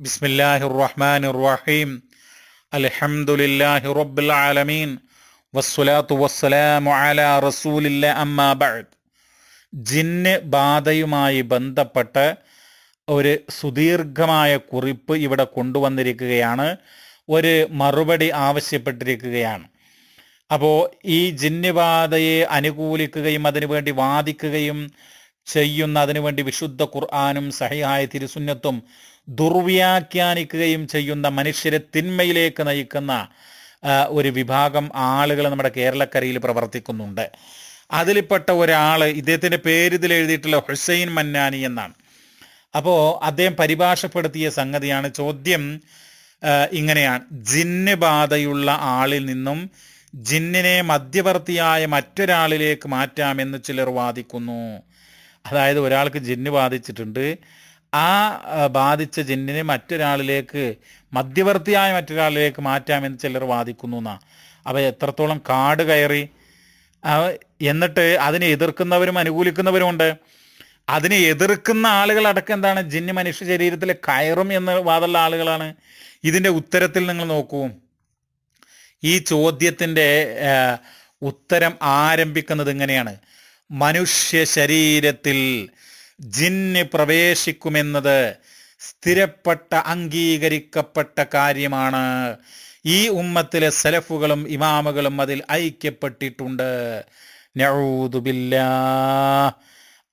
ബിസ്മില്ലാഹി റഹ്മാൻ റഹീം അലഹമുല്ലാഹി റബ്ബുൽ ആലമീൻ വസ്സുലാത്തു വസ്സലാമു അല റസൂലില്ല അമ്മാ ബഅദ്. ജിന്ന് ബാധയുമായി ബന്ധപ്പെട്ട് ഒരു സുദീർഘമായ കുറിപ്പ് ഇവിടെ കൊണ്ടുവന്നിരിക്കുകയാണ്. ഒരു മറുപടി ആവശ്യപ്പെട്ടിരിക്കുകയാണ്. അപ്പോൾ ഈ ജിന്നുബാധയെ അനുകൂലിക്കുകയും അതിനുവേണ്ടി വാദിക്കുകയും ചെയ്യുന്ന അതിനുവേണ്ടി വിശുദ്ധ ഖുർആാനും സഹിഹായ തിരുസുന്നത്തും ദുർവ്യാഖ്യാനിക്കുകയും ചെയ്യുന്ന മനുഷ്യരെ തിന്മയിലേക്ക് നയിക്കുന്ന ഒരു വിഭാഗം ആളുകൾ നമ്മുടെ കേരളക്കരയിൽ പ്രവർത്തിക്കുന്നുണ്ട്. അതിൽപ്പെട്ട ഒരാൾ ഇദ്ദേഹത്തിന്റെ പേര് ഇതിൽ എഴുതിയിട്ടുള്ള ഹുസൈൻ മന്നാനി എന്നാണ്. അപ്പോൾ അദ്ദേഹം പരിഭാഷപ്പെടുത്തിയ സംഗതിയാണ് ചോദ്യം ഇങ്ങനെയാണ്. ജിന്ന് ബാധയുള്ള ആളിൽ നിന്നും ജിന്നിനെ മധ്യവർത്തിയായ മറ്റൊരാളിലേക്ക് മാറ്റാമെന്ന് ചിലർ വാദിക്കുന്നു. അതായത് ഒരാൾക്ക് ജിന്ന് ബാധിച്ചിട്ടുണ്ട്. ആ ബാധിച്ച ജിന്നിനെ മറ്റൊരാളിലേക്ക് മധ്യവർത്തിയായ മറ്റൊരാളിലേക്ക് മാറ്റാമെന്ന് ചിലർ വാദിക്കുന്നു എന്നാ. അപ്പോൾ എത്രത്തോളം കാട് കയറി എന്നിട്ട് അതിനെ എതിർക്കുന്നവരും അനുകൂലിക്കുന്നവരുമുണ്ട്. അതിനെ എതിർക്കുന്ന ആളുകളടക്കം എന്താണ്? ജിന്ന് മനുഷ്യ ശരീരത്തിൽ കയറും എന്ന് വാദമുള്ള ആളുകളാണ്. ഇതിന്റെ ഉത്തരത്തിൽ നിങ്ങൾ നോക്കൂ. ഈ ചോദ്യത്തിന്റെ ഉത്തരം ആരംഭിക്കുന്നത് ഇങ്ങനെയാണ്. മനുഷ്യ ശരീരത്തിൽ ജിന്ന് പ്രവേശിക്കുമെന്നത് സ്ഥിരപ്പെട്ട അംഗീകരിക്കപ്പെട്ട കാര്യമാണ്. ഈ ഉമ്മത്തിലെ സലഫുകളും ഇമാമുകളും അതിൽ ഐക്യപ്പെട്ടിട്ടുണ്ട്. നഊദുബില്ലാ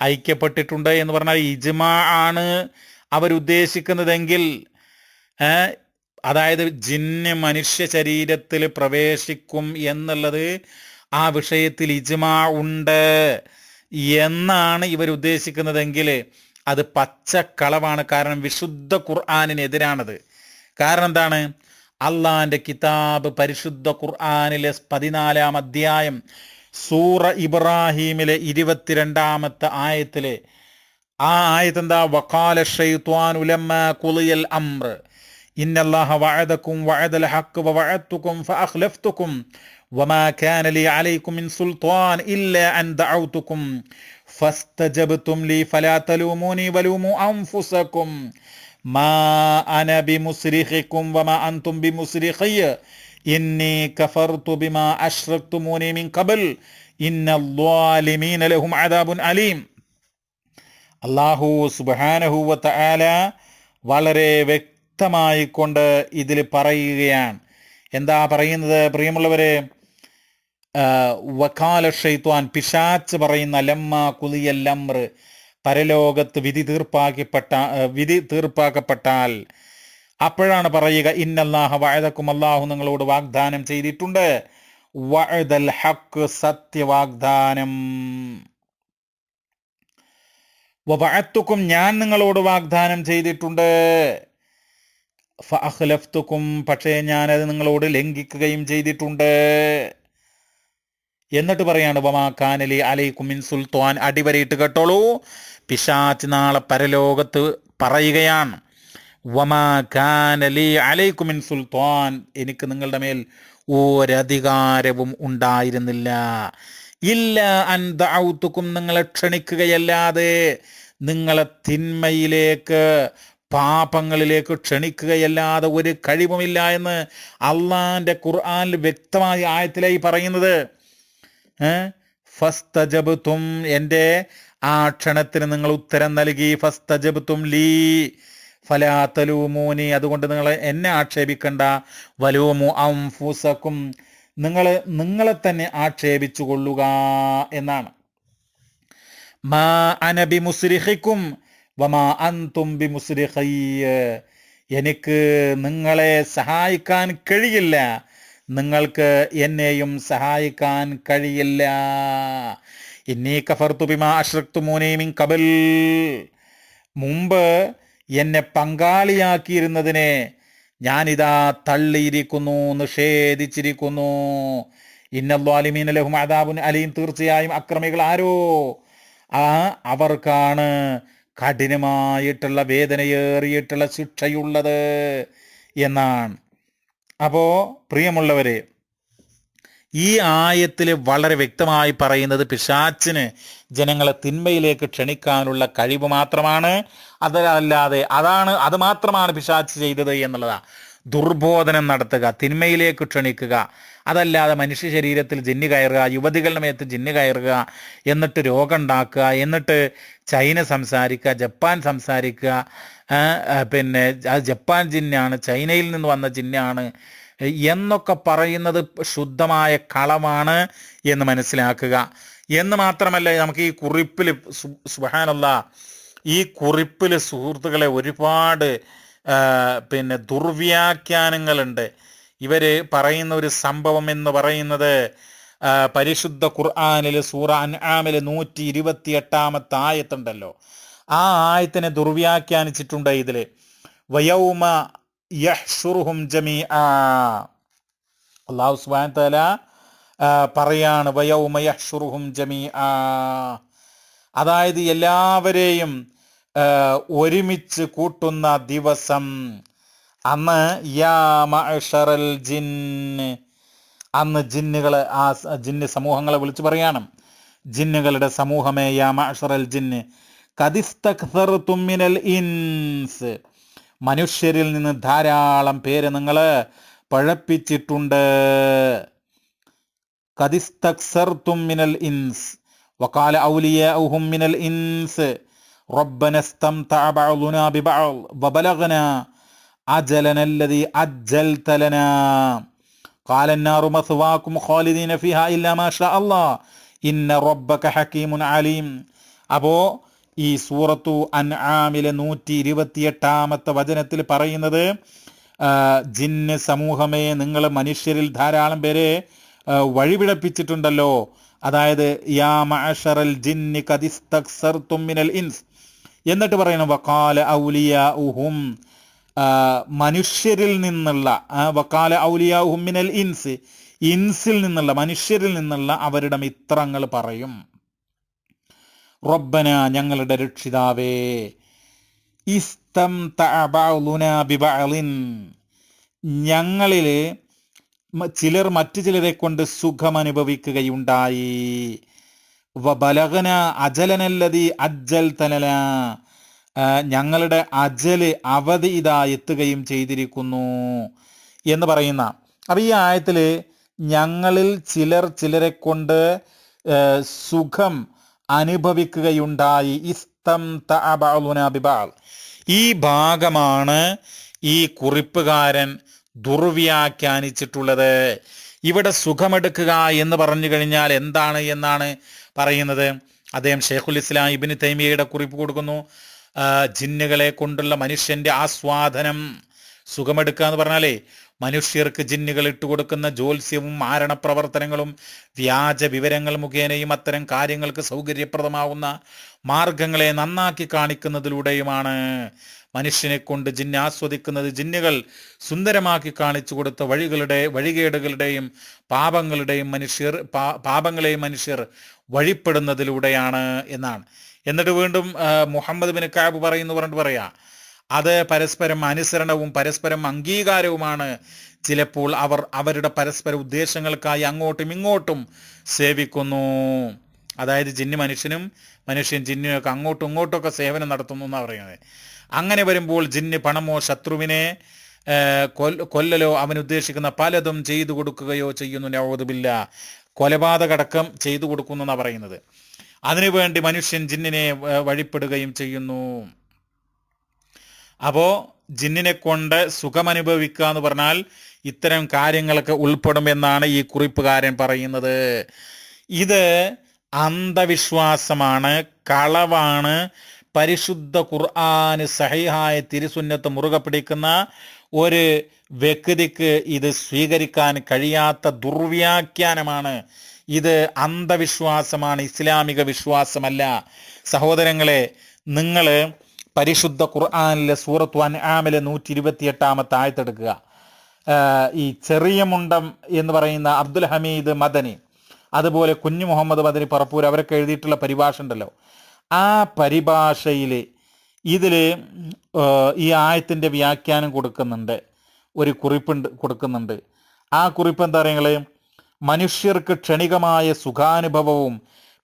ഐക്യപ്പെട്ടിട്ടുണ്ട് എന്ന് പറഞ്ഞാൽ ഇജ്മാ ആണ് അവരുദ്ദേശിക്കുന്നതെങ്കിൽ അതായത് ജിന്ന് മനുഷ്യ ശരീരത്തിൽ പ്രവേശിക്കും എന്നുള്ളത് ആ വിഷയത്തിൽ ഇജ്മാ ഉണ്ട് എന്നാണ് ഇവർ ഉദ്ദേശിക്കുന്നതെങ്കിൽ അത് പച്ചക്കളവാണ് കാരണം വിശുദ്ധ ഖുർആാനിനെതിരാണത്. കാരണം എന്താണ്? അള്ളാന്റെ കിതാബ് പരിശുദ്ധ ഖുർആാനിലെ പതിനാലാം അധ്യായം സൂറ ഇബ്രാഹീമിലെ ഇരുപത്തിരണ്ടാമത്തെ ആയത്തിലെ ആ ആയത്ത് എന്താ വക്കാല ഷെയ്ത്വാൻ ഉലമ്മ കുളിയൽ അമ്ര ഇന്നല്ലാഹ വഴതക്കും വഅദൽ ഹഖ് വഴത്തുക്കും وما كان لي عليكم من سلطان إلا أن دعوتكم فاستجبتم لي فلا تلوموني ولوموا أنفسكم ما أنا بمصرخكم وما أنتم بمصرخي إني كفرت بما أشركتموني من قبل إن الظالمين لهم عذاب أليم അള്ളാഹു സുബാനഹുവ തആല വളരെ വ്യക്തമായി കൊണ്ട് ഇതിൽ പറയുകയാണ് എന്താ പറയുന്നത് പ്രിയമുള്ളവരെ ആ, വക്കാല ഷെയ്ത്വാൻ പിശാച്ച് പറയുന്ന ലമ്മ കുലിയല്ലമ്ര പരലോകത്ത് വിധി തീർപ്പാക്കപ്പെട്ട വിധി തീർപ്പാക്കപ്പെട്ടാൽ അപ്പോഴാണ് പറയുക ഇന്നല്ലാഹ വഴതക്കും അള്ളാഹു നിങ്ങളോട് വാഗ്ദാനം ചെയ്തിട്ടുണ്ട്. വഅദൽ ഹക്ക് സത്യവാഗ്ദാനം. വഴത്തുക്കും ഞാൻ നിങ്ങളോട് വാഗ്ദാനം ചെയ്തിട്ടുണ്ട്. ഫഹ്ലഫ്തുക്കും പക്ഷേ ഞാനത് നിങ്ങളോട് ലംഘിക്കുകയും ചെയ്തിട്ടുണ്ട്. എന്നിട്ട് പറയാണ് വമാ കാനലി അലൈക്കും മിൻ സുൽത്താൻ. അടിവരയിട്ട് കേട്ടോളൂ. പിശാച്ച് നാളെ പരലോകത്ത് പറയുകയാണ് വമാ കാനലി അലൈക്കും മിൻ സുൽത്താൻ. എനിക്ക് നിങ്ങളുടെ മേൽ ഒരധികാരവും ഉണ്ടായിരുന്നില്ല. ഇല്ല അൻദൗത്തുക്കും നിങ്ങളെ ക്ഷണിക്കുകയല്ലാതെ നിങ്ങളെ തിന്മയിലേക്ക് പാപങ്ങളിലേക്ക് ക്ഷണിക്കുകയല്ലാതെ ഒരു കഴിവുമില്ല എന്ന് അള്ളാന്റെ ഖുർആനിൽ വ്യക്തമായ ആയത്തിലായി പറയുന്നത്. ഫസ്തജബുത്തും എന്റെ ആ ക്ഷണത്തിന് നിങ്ങൾ ഉത്തരം നൽകി. ഫസ്തജബുത്തും ലീ. ഫലാത്തലൂമൂനി. അതുകൊണ്ട് നിങ്ങൾ എന്നെ ആക്ഷേപിക്കണ്ട. വലൂമു അംഫുസക്കും. നിങ്ങൾ നിങ്ങളെ തന്നെ ആക്ഷേപിച്ചു കൊള്ളുക എന്നാണ്. മാ അനബി മുസ്രിഹിക്കും വമാ അന്തും ബി മുസ്രിഹയ്യ എനിക്ക് നിങ്ങളെ സഹായിക്കാൻ കഴിയില്ല. നിങ്ങൾക്ക് എന്നെയും സഹായിക്കാൻ കഴിയില്ല. ഇന്നീ കഫർത്തു ബിമാ അഷ്റക്തു മൂനീമിൻ കബൽ മുമ്പ് എന്നെ പങ്കാളിയാക്കിയിരുന്നതിനെ ഞാനിതാ തള്ളിയിരിക്കുന്നു നിഷേധിച്ചിരിക്കുന്നു. ഇന്നല്ലാലിമീൻ ലഹും അദാബുൻ അലീം. തീർച്ചയായും അക്രമികൾ ആരോ? ആ അവർക്കാണ് കഠിനമായിട്ടുള്ള വേദനയേറിയിട്ടുള്ള ശിക്ഷയുള്ളത് എന്നാണ്. അപ്പോൾ പ്രിയമുള്ളവരെ ഈ ആയത്തിൽ വളരെ വ്യക്തമായി പറയുന്നത് പിശാച്ചിന് ജനങ്ങളെ തിന്മയിലേക്ക് ക്ഷണിക്കാനുള്ള കഴിവ് മാത്രമാണ്. അതല്ലാതെ അതാണ് അത് മാത്രമാണ് പിശാച്ച് ചെയ്തത് എന്നുള്ളതാ. ദുർബോധനം നടത്തുക തിന്മയിലേക്ക് ക്ഷണിക്കുക. അതല്ലാതെ മനുഷ്യ ശരീരത്തിൽ ജിന്ന് കയറുക യുവതികളുടെ മേത്ത് ജിന്ന് കയറുക എന്നിട്ട് രോഗം ഉണ്ടാക്കുക എന്നിട്ട് ചൈന സംസാരിക്കുക ജപ്പാൻ സംസാരിക്കുക പിന്നെ അത് ജപ്പാൻ ജിന്നാണ് ചൈനയിൽ നിന്ന് വന്ന ജിന്നാണ് എന്നൊക്കെ പറയുന്നത് ശുദ്ധമായ കളമാണ് എന്ന് മനസ്സിലാക്കുക. എന്ന് മാത്രമല്ല നമുക്ക് ഈ കുറിപ്പിൽ സുഹാനല്ല ഈ കുറിപ്പിൽ സുഹൃത്തുക്കളെ ഒരുപാട് പിന്നെ ദുർവ്യാഖ്യാനങ്ങളുണ്ട്. ഇവർ പറയുന്ന ഒരു സംഭവം എന്ന് പറയുന്നത് പരിശുദ്ധ ഖുർആാനിൽ സൂറ അൻആമിൽ നൂറ്റി ഇരുപത്തി എട്ടാമത്തെ ആയത്തുണ്ടല്ലോ. ആ ആയത്തിനെ ദുർവ്യാഖ്യാനിച്ചിട്ടുണ്ട് ഇതിൽ വയൗമ യഹ്ഷുറുഹും ജമീ അള്ളാഹു സുബാൻ തല പറയാണ് വയൗമ യഹ്ഷുറുഹും ജമീ അതായത് എല്ലാവരെയും ആ, ഒരുമിച്ച് കൂട്ടുന്ന ദിവസം. അന്ന് യാ മഅ്ശറൽ ജിന്ന്. അന്ന് ജിന്നുകളെ ആ ജിന്ന് സമൂഹങ്ങളെ വിളിച്ചു പറയണം. ജിന്നുകളുടെ സമൂഹമേ യാ മഅ്ശറൽ ജിന്ന്. കദിസ്തക്സർതും മിനൽ ഇൻസ്. മനുഷ്യരിൽ നിന്ന് ധാരാളം പേര് നിങ്ങൾ പഴപ്പിച്ചിട്ടുണ്ട്. കദിസ്തക്സർതും മിനൽ ഇൻസ്. വക്കാല ഔലിയ മിനൽ ഇൻസ്. ربنا استمتع بعضنا ببعض وبلغنا أجلنا الذي أجلت لنا قال النار مثواكم خالدين فيها إلا ما شاء الله إن ربك حكيم عليم അപ്പോ ഈ സൂറത്തു അൻആമിലെ നൂറ്റി ഇരുപത്തിയെട്ടാമത്തെ വചനത്തിൽ പറയുന്നത് ആ, ജിന്ന് സമൂഹമേ നിങ്ങൾ മനുഷ്യരിൽ ധാരാളം പേരെ ആ, വഴിപിഴപ്പിച്ചിട്ടുണ്ടല്ലോ അതായത് യാ മഅശറൽ ജിന്നി കദിസ്തക്സർതും മിനൽ ഇൻസ് എന്നിട്ട് പറയുന്നു വക്കാല ഔലിയ ഉഹും മനുഷ്യരിൽ നിന്നുള്ള വക്കാല ഔലിയ ഉഹും മിനൽ ഇൻസ് ഇൻസിൽ നിന്നുള്ള മനുഷ്യരിൽ നിന്നുള്ള അവരുടെ മിത്രങ്ങൾ പറയും. റബ്ബന ഞങ്ങളുടെ രക്ഷിതാവേ ഇസ്തം ഞങ്ങളിൽ ചിലർ മറ്റു ചിലരെ കൊണ്ട് സുഖം അനുഭവിക്കുകയുണ്ടായി ഞങ്ങളുടെ അജൽ അവധി ഇതാ എത്തുകയും ചെയ്തിരിക്കുന്നു എന്ന് പറയുന്ന. അപ്പൊ ഈ ആയത്തിൽ ഞങ്ങളിൽ ചിലർ ചിലരെ കൊണ്ട് സുഖം അനുഭവിക്കുകയുണ്ടായി. ഇസ്തം. ഈ ഭാഗമാണ് ഈ കുറിപ്പുകാരൻ ദുർവ്യാഖ്യാനിച്ചിട്ടുള്ളത്. ഇവിടെ സുഖമെടുക്കുക എന്ന് പറഞ്ഞു കഴിഞ്ഞാൽ എന്താണ് എന്നാണ് പറയുന്നത്. അദ്ദേഹം ഷെയ്ഖുൽ ഇസ്ലാം ഇബിന് തൈമിയയുടെ കുറിപ്പ് കൊടുക്കുന്നു. ജിന്നുകളെ കൊണ്ടുള്ള മനുഷ്യന്റെ ആസ്വാദനം സുഖമെടുക്കുക എന്ന് പറഞ്ഞാലേ മനുഷ്യർക്ക് ജിന്നുകൾ ഇട്ടുകൊടുക്കുന്ന ജ്യോത്സ്യവും മാരണപ്രവർത്തനങ്ങളും വ്യാജ വിവരങ്ങൾ മുഖേനയും അത്തരം കാര്യങ്ങൾക്ക് സൗകര്യപ്രദമാവുന്ന മാർഗങ്ങളെ നന്നാക്കി കാണിക്കുന്നതിലൂടെയുമാണ് മനുഷ്യനെ കൊണ്ട് ജിന്ന് ആസ്വദിക്കുന്നത്. ജിന്നുകൾ സുന്ദരമാക്കി കാണിച്ചു കൊടുത്ത വഴികളുടെ വഴികേടുകളുടെയും പാപങ്ങളുടെയും മനുഷ്യർ പാപങ്ങളെയും മനുഷ്യർ വഴിപ്പെടുന്നതിലൂടെയാണ് എന്നാണ്. എന്നിട്ട് വീണ്ടും മുഹമ്മദ് ബിൻ കാബ് പറയുന്നു പറഞ്ഞിട്ട് പറയാ അത് പരസ്പരം അനുസരണവും പരസ്പരം അംഗീകാരവുമാണ്. ചിലപ്പോൾ അവർ അവരുടെ പരസ്പര ഉദ്ദേശങ്ങൾക്കായി അങ്ങോട്ടും ഇങ്ങോട്ടും സേവിക്കുന്നു. അതായത് ജിന്ന് മനുഷ്യനും മനുഷ്യൻ ജിന്നിനൊക്കെ അങ്ങോട്ടും ഇങ്ങോട്ടൊക്കെ സേവനം നടത്തുന്നു എന്നാണ് പറയുന്നത്. അങ്ങനെ വരുമ്പോൾ ജിന്ന് പണമോ ശത്രുവിനെ കൊല്ലലോ അവൻ ഉദ്ദേശിക്കുന്ന പലതും ചെയ്തു കൊടുക്കുകയോ ചെയ്യുന്നു. നവോദുബില്ല കൊലപാതകടക്കം ചെയ്തു കൊടുക്കുന്നു എന്നാണ് പറയുന്നത്. അതിനുവേണ്ടി മനുഷ്യൻ ജിന്നിനെ വഴിപ്പെടുകയും ചെയ്യുന്നു. അപ്പോ ജിന്നിനെ കൊണ്ട് സുഖമനുഭവിക്കുക എന്ന് പറഞ്ഞാൽ ഇത്തരം കാര്യങ്ങളൊക്കെ ഉൾപ്പെടുമെന്നാണ് ഈ കുറിപ്പുകാരൻ പറയുന്നത്. ഇത് അന്ധവിശ്വാസമാണ് കളവാണ്. പരിശുദ്ധ ഖുർആാന് സഹിഹായ തിരുസുന്നത്ത് മുറുകെ പിടിക്കുന്ന ഒരു വ്യക്തിക്ക് ഇത് സ്വീകരിക്കാൻ കഴിയാത്ത ദുർവ്യാഖ്യാനമാണ്. ഇത് അന്ധവിശ്വാസമാണ് ഇസ്ലാമിക വിശ്വാസമല്ല. സഹോദരങ്ങളെ നിങ്ങൾ പരിശുദ്ധ ഖുർആാനിലെ സൂറത്ത് അൻആമിലെ നൂറ്റി ഇരുപത്തി എട്ടാമത്തെ ആയത്തെടുക്കുക ഈ ചെറിയ മുണ്ടം എന്ന് പറയുന്ന അബ്ദുൽ ഹമീദ് മദനി അതുപോലെ കുഞ്ഞു മുഹമ്മദ് മദനി പറപ്പൂർ അവരൊക്കെ എഴുതിയിട്ടുള്ള പരിഭാഷ ഉണ്ടല്ലോ. ആ പരിഭാഷയിൽ ഇതിൽ ഈ ആയത്തിന്റെ വ്യാഖ്യാനം കൊടുക്കുന്നുണ്ട്. ഒരു കുറിപ്പുണ്ട് കൊടുക്കുന്നുണ്ട്. ആ കുറിപ്പ് എന്താ പറയുക മനുഷ്യർക്ക് ക്ഷണികമായ സുഖാനുഭവവും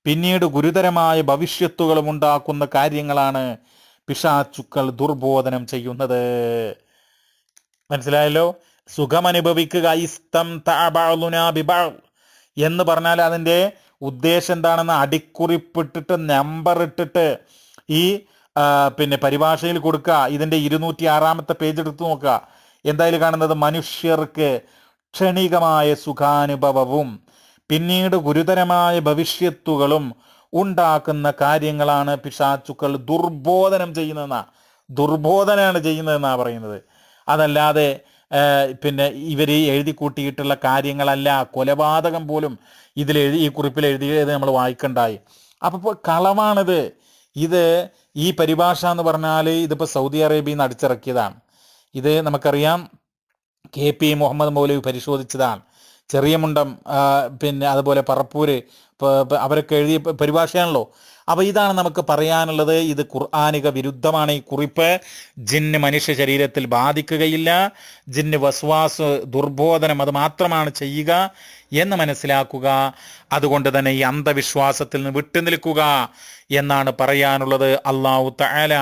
പിന്നീട് ഗുരുതരമായ ഭവിഷ്യത്തുകളും ഉണ്ടാക്കുന്ന കാര്യങ്ങളാണ് പിശാച്ചുക്കൾ ദുർബോധനം ചെയ്യുന്നത്. മനസ്സിലായല്ലോ? സുഖമനുഭവിക്കുക ഇസ്തം എന്ന് പറഞ്ഞാൽ അതിന്റെ ഉദ്ദേശം എന്താണെന്ന് അടിക്കുറിപ്പിട്ടിട്ട് നമ്പർ ഇട്ടിട്ട് ഈ പിന്നെ പരിഭാഷയിൽ കൊടുക്കുക. ഇതിന്റെ ഇരുന്നൂറ്റി ആറാമത്തെ പേജ് എടുത്ത് നോക്കുക. എന്തായാലും കാണുന്നത് മനുഷ്യർക്ക് ക്ഷണികമായ സുഖാനുഭവവും പിന്നീട് ഗുരുതരമായ ഭവിഷ്യത്തുകളും ഉണ്ടാക്കുന്ന കാര്യങ്ങളാണ് പിശാച്ചുക്കൾ ദുർബോധനം ചെയ്യുന്നതെന്നാ. ദുർബോധനമാണ് ചെയ്യുന്നതെന്നാണ് പറയുന്നത്. അതല്ലാതെ പിന്നെ ഇവർ എഴുതി കൂട്ടിയിട്ടുള്ള കാര്യങ്ങളല്ല കൊലപാതകം പോലും ഇതിൽ എഴുതി ഈ കുറിപ്പിൽ എഴുതിയത് നമ്മൾ വായിക്കണ്ടായി. അപ്പോൾ കളവാണിത്. ഇത് ഈ പരിഭാഷ എന്ന് പറഞ്ഞാൽ ഇതിപ്പോൾ സൗദി അറേബ്യയിൽ നിന്ന് അടിച്ചിറക്കിയതാണ്. ഇത് നമുക്കറിയാം കെ പി മുഹമ്മദ് മൗലവി പരിശോധിച്ചതാണ്. ചെറിയ മുണ്ടം പിന്നെ അതുപോലെ പറപ്പൂര് അവരൊക്കെ എഴുതിയ പരിഭാഷയാണല്ലോ. അപ്പോൾ ഇതാണ് നമുക്ക് പറയാനുള്ളത്. ഇത് ഖുർആാനിക വിരുദ്ധമാണ് ഈ കുറിപ്പ്. ജിന്ന് മനുഷ്യ ശരീരത്തിൽ ബാധിക്കുകയില്ല. ജിന്ന് വസ്വാസ് ദുർബോധനം അത് മാത്രമാണ് ചെയ്യുക എന്ന് മനസ്സിലാക്കുക. അതുകൊണ്ട് തന്നെ ഈ അന്ധവിശ്വാസത്തിൽ നിന്ന് വിട്ടുനിൽക്കുക എന്നാണ് പറയാനുള്ളത്. അള്ളാഹു തആല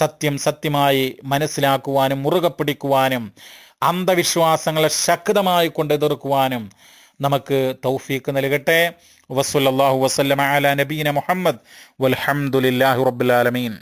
സത്യം സത്യമായി മനസ്സിലാക്കുവാനും മുറുകെ പിടിക്കുവാനും അന്ധവിശ്വാസങ്ങളെ ശക്തമായി കൊണ്ട് എതിർക്കുവാനും നമുക്ക് തൗഫീക്ക് നൽകട്ടെ. വസ്സല്ലാഹു വസ്ലം അല നബീന മുഹമ്മദ്. വൽഹംദുലില്ലാഹി റബ്ബിൽ ആലമീൻ.